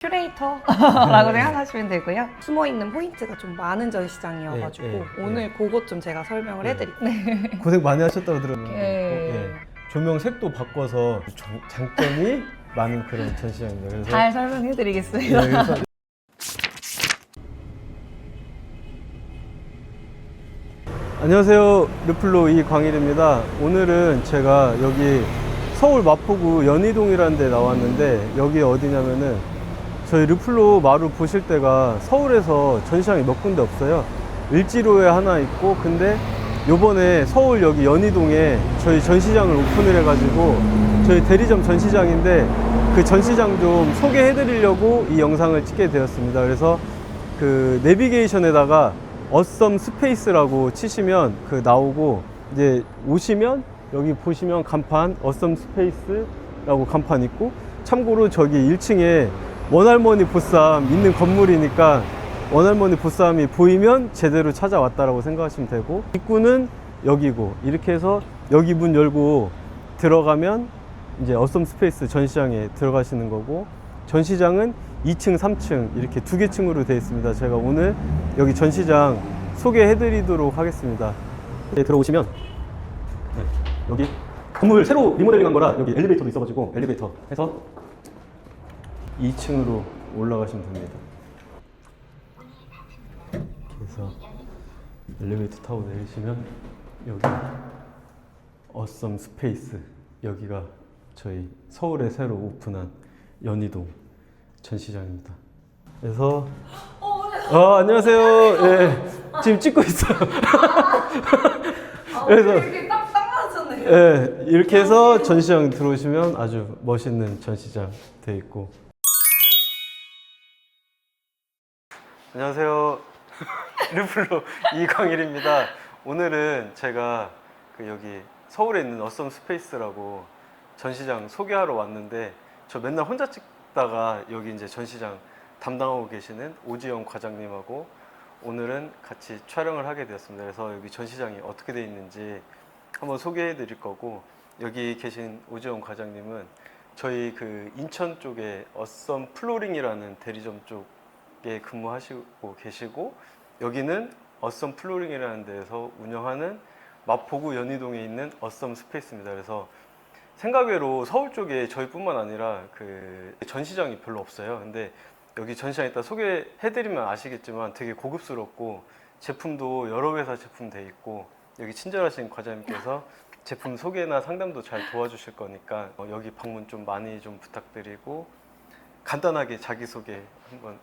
큐레이터라고 네. 생각하시면 되고요. 숨어 있는 포인트가 좀 많은 전시장이어가지고 네, 네, 오늘 그것 좀 제가 설명을 네. 해드릴게요. 네. 고생 많이 하셨다고 들었는데 네. 예. 조명 색도 바꿔서 장- 장점이 많은 그런 전시장입니다. 그래서 잘 예, 설명해드리겠습니다. 그래서 안녕하세요. 르플로 이광일입니다. 오늘은 제가 여기 서울 마포구 연희동이라는 데 나왔는데 여기 어디냐면은 저희 르플로 마루 보실 때가 서울에서 전시장이 몇 군데 없어요. 을지로에 하나 있고 근데 요번에 서울 여기 연희동에 저희 전시장을 오픈을 해가지고 저희 대리점 전시장인데 그 전시장 좀 소개해 드리려고 이 영상을 찍게 되었습니다. 그래서 그 내비게이션에다가 어썸 스페이스라고 치시면 그 나오고 이제 오시면 여기 보시면 간판 어썸 스페이스라고 간판 있고 참고로 저기 1층에 원할머니 보쌈 있는 건물이니까 원할머니 보쌈이 보이면 제대로 찾아왔다라고 생각하시면 되고 입구는 여기고 이렇게 해서 여기 문 열고 들어가면 이제 어썸 스페이스 전시장에 들어가시는 거고 전시장은 2층, 3층 이렇게 두 개 층으로 되어 있습니다. 제가 오늘 여기 전시장 소개해 드리도록 하겠습니다. 네, 들어오시면 네, 여기 건물 새로 리모델링한 거라 여기 엘리베이터도 있어가지고 엘리베이터 해서 2층으로 올라가시면 됩니다. 그래서 엘리베이터 타고 내리시면 여기 어썸 스페이스 여기가 저희 서울에 새로 오픈한 연희동 전시장입니다. 그래서 어, 안녕하세요. 예. 지금 찍고 있어요. 그래서 이렇게 딱, 딱 맞췄네요. 예, 이렇게 해서 전시장 들어오시면 아주 멋있는 전시장 돼 있고. 안녕하세요. 르플로 이광일입니다. 오늘은 제가 그 여기 서울에 있는 어썸 스페이스라고 전시장 소개하러 왔는데 저 맨날 혼자 찍다가 여기 이제 전시장 담당하고 계시는 오지영 과장님하고 오늘은 같이 촬영을 하게 되었습니다. 그래서 여기 전시장이 어떻게 돼 있는지 한번 소개해 드릴 거고 여기 계신 오지영 과장님은 저희 그 인천 쪽에 어썸 플로링이라는 대리점 쪽 에 근무하시고 계시고 여기는 어썸 플로링이라는 데에서 운영하는 마포구 연희동에 있는 어썸 스페이스입니다. 그래서 생각외로 서울 쪽에 저희뿐만 아니라 그 전시장이 별로 없어요. 근데 여기 전시장 이따 소개해드리면 아시겠지만 되게 고급스럽고 제품도 여러 회사 제품 돼 있고 여기 친절하신 과장님께서 제품 소개나 상담도 잘 도와주실 거니까 어, 여기 방문 좀 많이 좀 부탁드리고 간단하게 자기소개 한번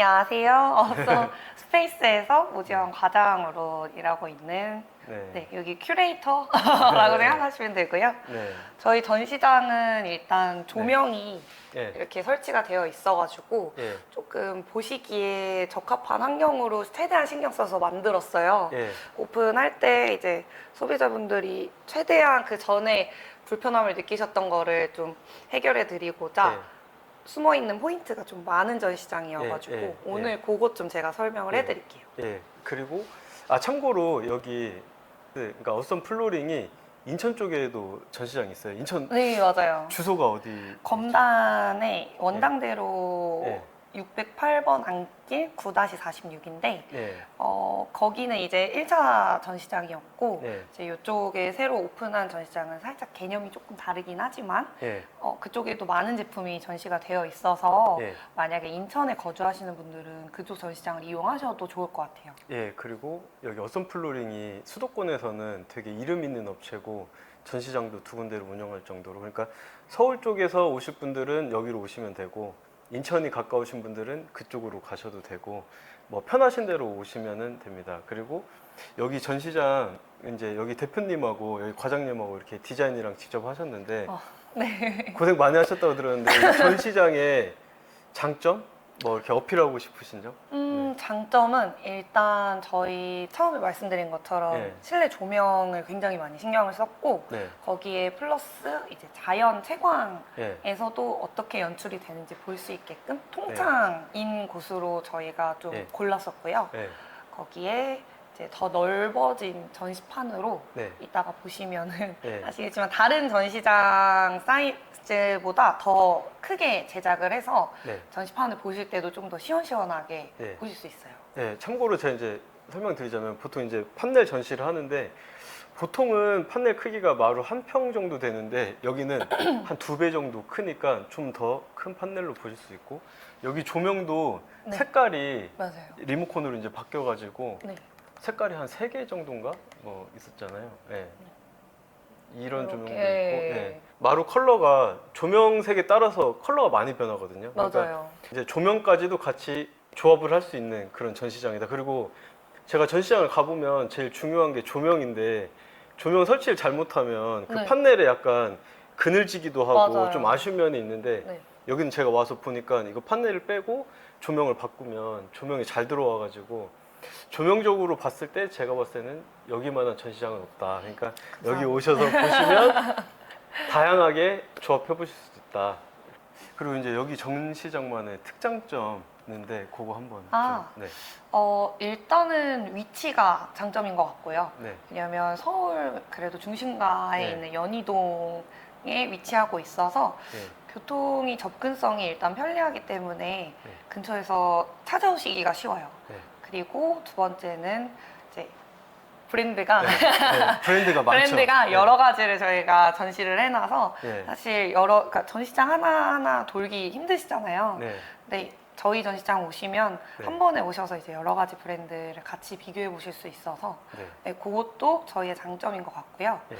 안녕하세요. 어서 스페이스에서 오지원 과장으로 일하고 있는 네. 네, 여기 큐레이터라고 네. 생각하시면 되고요. 네. 저희 전시장은 일단 조명이 예. 이렇게 설치가 되어 있어가지고 예. 조금 보시기에 적합한 환경으로 최대한 신경 써서 만들었어요. 예. 오픈할 때 이제 소비자분들이 최대한 그 전에 불편함을 느끼셨던 거를 좀 해결해 드리고자 예. 숨어 있는 포인트가 좀 많은 전시장이어가지고 예, 예, 오늘 예. 그것 좀 제가 설명을 예. 해드릴게요. 예. 그리고 아 참고로 여기 그, 그러니까 어썸 플로링이 인천 쪽에도 전시장이 있어요. 인천 네 맞아요. 주소가 어디? 검단의 원당대로 예. 608번 안길 9-46인데 예. 어, 거기는 이제 1차 전시장이었고 예. 이제 이쪽에 새로 오픈한 전시장은 살짝 개념이 조금 다르긴 하지만 예. 어, 그쪽에도 많은 제품이 전시가 되어 있어서 예. 만약에 인천에 거주하시는 분들은 그쪽 전시장을 이용하셔도 좋을 것 같아요. 예. 그리고 여기 어썸 플로링이 수도권에서는 되게 이름 있는 업체고 전시장도 두 군데를 운영할 정도로 그러니까 서울 쪽에서 오실 분들은 여기로 오시면 되고 인천이 가까우신 분들은 그쪽으로 가셔도 되고 뭐 편하신 대로 오시면 됩니다. 그리고 여기 전시장 이제 여기 대표님하고 여기 과장님하고 이렇게 디자인이랑 직접 하셨는데 어, 네. 고생 많이 하셨다고 들었는데 이 전시장의 장점 뭐 이렇게 어필하고 싶으신 점? 음, 장점은 일단 저희 처음에 말씀드린 것처럼 예. 실내 조명을 굉장히 많이 신경을 썼고 네, 거기에 플러스 이제 자연 채광 예, 에서도 어떻게 연출이 되는지 볼 수 있게끔 통창인 곳으로 저희가 좀 네. 골랐었고요. 예, 거기에 이제 더 넓어진 전시판으로 네. 이따가 보시면은 네. 아시겠지만 다른 전시장 사이즈보다 더 크게 제작을 해서 네. 전시판을 보실 때도 좀 더 시원시원하게 네. 보실 수 있어요. 네, 참고로 제가 이제 설명드리자면 보통 이제 판넬 전시를 하는데 보통은 판넬 크기가 마루 한 평 정도 되는데 여기는 한 두 배 정도 크니까 좀 더 큰 판넬로 보실 수 있고 여기 조명도 네. 색깔이 맞아요. 리모컨으로 이제 바뀌어가지고 네. 색깔이 한 세 개 정도인가 뭐 있었잖아요. 네. 이런. 조명도 있고 네. 마루 컬러가 조명 색에 따라서 컬러가 많이 변하거든요. 그러니까 맞아요. 이제 조명까지도 같이 조합을 할 수 있는 그런 전시장이다. 그리고 제가 전시장을 가보면 제일 중요한 게 조명인데 조명 설치를 잘못하면 그 네. 판넬에 약간 그늘지기도 하고 맞아요. 좀 아쉬운 면이 있는데 네. 여기는 제가 와서 보니까 이거 판넬을 빼고 조명을 바꾸면 조명이 잘 들어와가지고 조명적으로 봤을 때 제가 봤을 때는 여기만한 전시장은 없다. 그러니까 여기 감사합니다. 오셔서 보시면 다양하게 조합해 보실 수 있다. 그리고 이제 여기 전시장만의 특장점 있는데 그거 한번 아. 좀, 네. 어, 일단은 위치가 장점인 것 같고요. 네. 왜냐하면 서울 그래도 중심가에 네. 있는 연희동에 위치하고 있어서 네. 교통이 접근성이 일단 편리하기 때문에 네. 근처에서 찾아오시기가 쉬워요. 네. 그리고 두 번째는 이제 브랜드가 네. 네. 브랜드가 많죠. 브랜드가 네. 여러 가지를 저희가 전시를 해놔서 네. 사실 여러 그러니까 전시장 하나 하나 돌기 힘드시잖아요. 네. 근데 저희 전시장 오시면 네. 한 번에 오셔서 이제 여러 가지 브랜드를 같이 비교해 보실 수 있어서 네. 네, 그것도 저희의 장점인 것 같고요. 네.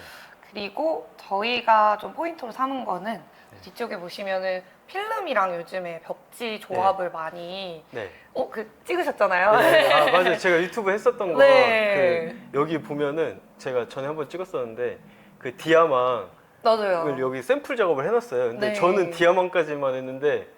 그리고 저희가 좀 포인트로 삼은 거는 네. 뒤쪽에 보시면은 필름이랑 요즘에 벽지 조합을 많이 네. 어 그 찍으셨잖아요. 네. 아 맞아요. 제가 유튜브 했었던 거. 네. 그 여기 보면은 제가 전에 한번 찍었었는데 그 디아망 맞아요. 을 여기 샘플 작업을 해놨어요. 근데 네. 저는 디아망까지만 했는데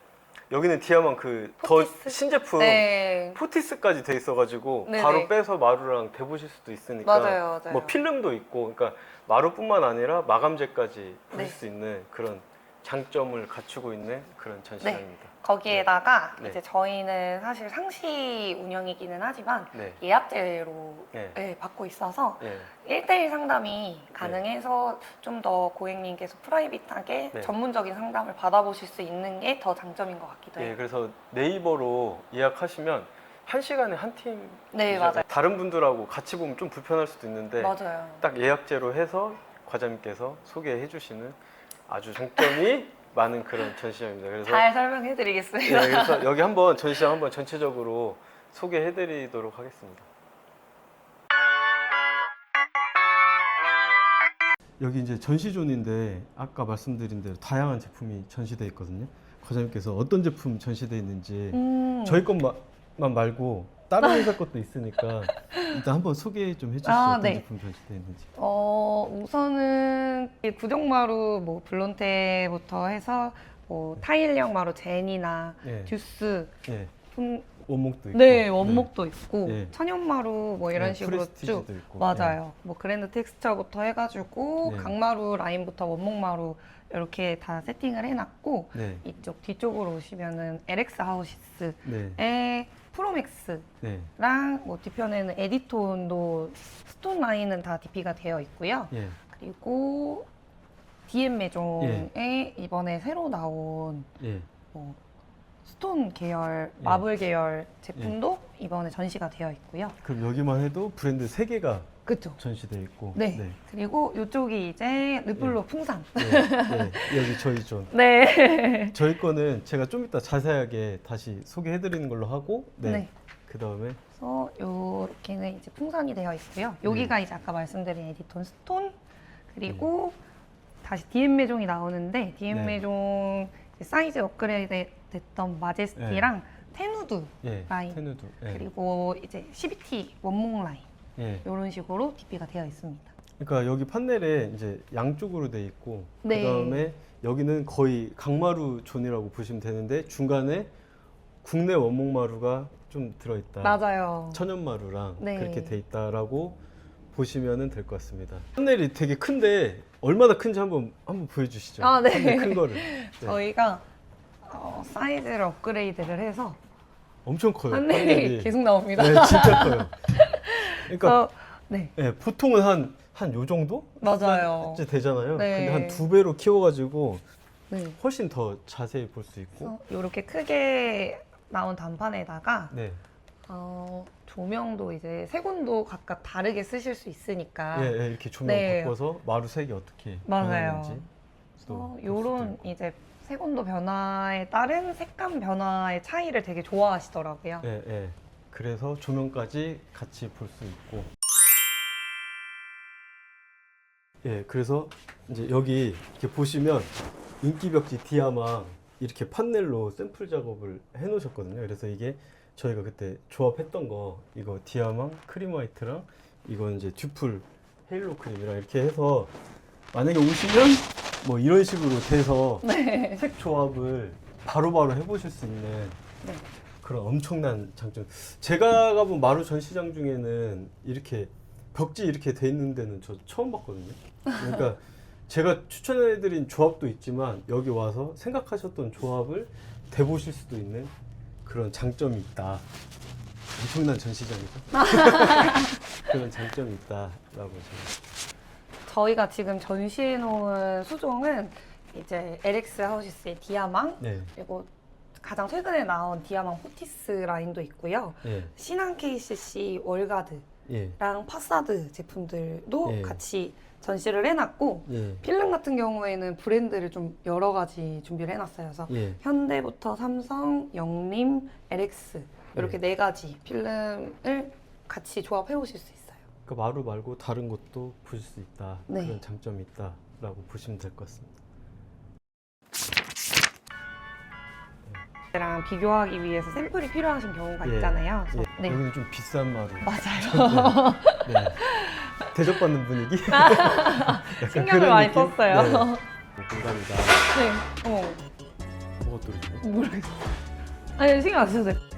여기는 디아망 그 더 포티스? 신제품 네. 포티스까지 돼 있어가지고 네네. 바로 빼서 마루랑 대보실 수도 있으니까 맞아요, 맞아요. 뭐 필름도 있고 그러니까 마루뿐만 아니라 마감재까지 보실 네. 수 있는 그런 장점을 갖추고 있는 그런 전시장입니다. 거기에다가 네. 이제 저희는 사실 상시 운영이기는 하지만 네. 예약제로 네. 네, 받고 있어서 네. 1대1 상담이 가능해서 좀 더 고객님께서 프라이빗하게 네. 전문적인 상담을 받아보실 수 있는 게 더 장점인 것 같기도 예, 해요. 그래서 네이버로 예약하시면 한 시간에 한 팀. 네, 맞아요. 다른 분들하고 같이 보면 좀 불편할 수도 있는데 맞아요. 딱 예약제로 해서 과장님께서 소개해 주시는 아주 장점이 많은 그런 전시장입니다. 그래서 잘 설명해 예, 드리겠습니다. 그래서 여기 한번 전시장 한번 전체적으로 소개해 드리도록 하겠습니다. 여기 이제 전시존인데 아까 말씀드린 대로 다양한 제품이 전시되어 있거든요. 과장님께서 어떤 제품 전시되어 있는지 음. 저희 것만 말고 다른 회사 것도 있으니까 일단 한번 소개 좀 해주시죠. 아, 어떤 네. 제품 전시되어 있는지. 어, 우선은 이 구정마루 뭐 블론테부터 해서 뭐 타일형 마루 제니나 예, 듀스 예. 품- 원목도 있고. 네, 원목도 있고 네. 천연마루 뭐 이런 네, 식으로 프레스티지도 쭉 있고. 맞아요. 뭐 그랜드 텍스처부터 해가지고 네. 강마루 라인부터 원목마루 이렇게 다 세팅을 해놨고 네, 이쪽 뒤쪽으로 오시면은 LX 하우시스의 네, 프로맥스랑 네, 뭐 뒤편에는 에디톤도 스톤 라인은 다 DP가 되어 있고요. 예, 그리고 DM 매종에 이번에 새로 나온 예. 뭐 스톤 계열, 예. 마블 계열 제품도 이번에 전시가 되어 있고요. 그럼 여기만 해도 브랜드 세 개가 그렇죠. 전시되어 있고. 네. 네. 그리고 이쪽이 이제 르블로 풍산. 네, 네, 여기 저희 존. 네. 저희 거는 제가 좀 이따 자세하게 다시 소개해드리는 걸로 하고, 네. 네. 그 다음에 그래서 요렇게는 이제 풍선이 되어 있고요. 여기가 네. 이제 아까 말씀드린 에디톤 스톤 그리고 다시 DM 매종이 나오는데 DM 네. 매종 사이즈 업그레이드 됐던 마제스티랑 테누드 예, 라인. 테누드. 예, 그리고 이제 CBT 원목 라인 예. 이런 식으로 DP가 되어 있습니다. 그러니까 여기 판넬에 이제 양쪽으로 돼 있고, 네. 그 다음에 여기는 거의 강마루 존이라고 보시면 되는데 중간에 국내 원목 마루가 좀 들어 있다. 맞아요. 천연 마루랑 네. 그렇게 돼 있다라고 보시면 될 것 같습니다. 판넬이 되게 큰데 얼마나 큰지 한번 한번 보여주시죠. 아, 네. 큰 거를. 네. 저희가 어, 사이즈를 업그레이드를 해서 엄청 커요. 판넬이 계속 나옵니다. 네, 진짜 커요. 그러니까 어, 네, 예, 보통은 한 한 요 정도? 맞아요. 이제 되잖아요. 네. 근데 한 두 배로 키워가지고 네. 훨씬 더 자세히 볼 수 있고. 이렇게 크게 나온 단판에다가 네. 어, 조명도 이제 세 군도 각각 다르게 쓰실 수 있으니까 예, 예, 이렇게 조명 네. 바꿔서 마루 색이 어떻게 맞아요. 변하는지 또 어, 볼 수도 요런 있고. 이제 색온도 변화에 따른 색감 변화의 차이를 되게 좋아하시더라고요. 예, 예. 그래서 조명까지 같이 볼 수 있고. 예, 그래서 이제 여기 이렇게 보시면 인기벽지 디아망 이렇게 판넬로 샘플 작업을 해 놓으셨거든요. 그래서 이게 저희가 그때 조합했던 거 이거 디아망 크림 화이트랑 이건 이제 듀플 헤일로 크림이랑 이렇게 해서 만약에 오시면 뭐 이런 식으로 돼서 네. 색 조합을 바로바로 해보실 수 있는 네. 그런 엄청난 장점. 제가 가본 마루 전시장 중에는 이렇게 벽지 이렇게 돼 있는 데는 저 처음 봤거든요. 그러니까 제가 추천해드린 조합도 있지만 여기 와서 생각하셨던 조합을 대보실 수도 있는 그런 장점이 있다. 엄청난 전시장이죠. 그런 장점이 있다라고 저는. 저희가 지금 전시해 놓은 수종은 이제 LX 하우시스의 디아망 네, 그리고 가장 최근에 나온 디아망 포티스 라인도 있고요. 예, 신한 KCC 월가드랑 예, 파사드 제품들도 예. 같이 전시를 해놨고 예, 필름 같은 경우에는 브랜드를 좀 여러 가지 준비를 해놨어요. 그래서 예. 현대부터 삼성, 영림, LX 이렇게 네 가지 필름을 같이 조합해 오실 수 있어요. 그 마루 말고 다른 것도 보실 수 있다. 네. 그런 장점이 있다라고 보시면 될 것 같습니다. 랑 비교하기 위해서 샘플이 필요하신 경우가 예. 있잖아요. 예, 그래서 네. 여기는 좀 비싼 마루. 맞아요. 네. 네. 대접받는 분위기. 약간 신경을 그런 많이 느낌? 썼어요. 네. 공간이다. 네. 어머, 뭐가 또 있네. 모르겠어요. 아니, 신경 안 쓰셔도 돼요.